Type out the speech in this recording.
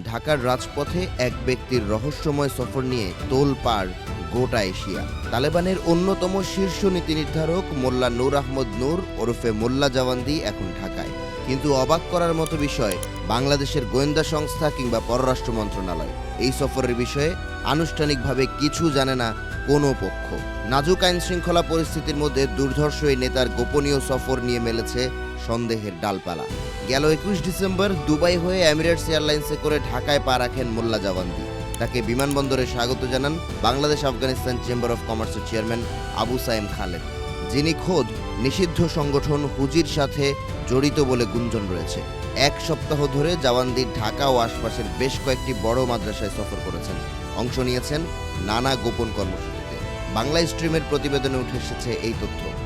ঢাকার রাজপথে এক ব্যক্তির রহস্যময় সফর নিয়ে তোলপাড় গোটা এশিয়া। তালেবানের অন্যতম শীর্ষ নীতি নির্ধারক মোল্লা নূর আহমদ নূর ওরফে মোল্লা জাওয়ান্দি এখন ঢাকায়। কিন্তু অবাক করার মতো বিষয়, বাংলাদেশের গোয়েন্দা সংস্থা কিংবা পররাষ্ট্র মন্ত্রণালয়। এই সফরের বিষয়ে আনুষ্ঠানিকভাবে কিছু জানে না কোনো পক্ষ। নাজুক আইন শৃঙ্খলা পরিস্থিতির মধ্যে দুর্ধর্ষ এই নেতার গোপনীয় সফর নিয়ে মেলেছে সন্দেহের ডালপালা। গেল একুশ ডিসেম্বর দুবাই হয়ে এমিরেটস এয়ারলাইন্সে করে ঢাকায় পা রাখেন মোল্লা জাওয়ান্দি তাকে বিমানবন্দরে স্বাগত জানান বাংলাদেশ আফগানিস্তান চেম্বার অফ কমার্সের চেয়ারম্যান আবু সাইম খালেদ। যিনি খোদ নিষিদ্ধ সংগঠন হুজির সাথে জড়িত বলে গুঞ্জন রয়েছে। এক সপ্তাহ ধরে জাওয়ান্দি ঢাকা ও আশপাশের বেশ কয়েকটি বড় মাদ্রাসায় সফর করেছেন। অংশ নিয়েছেন নানা গোপন কর্মসূচিতে বাংলা স্ট্রিমের প্রতিবেদনে উঠে এসেছে এই তথ্য।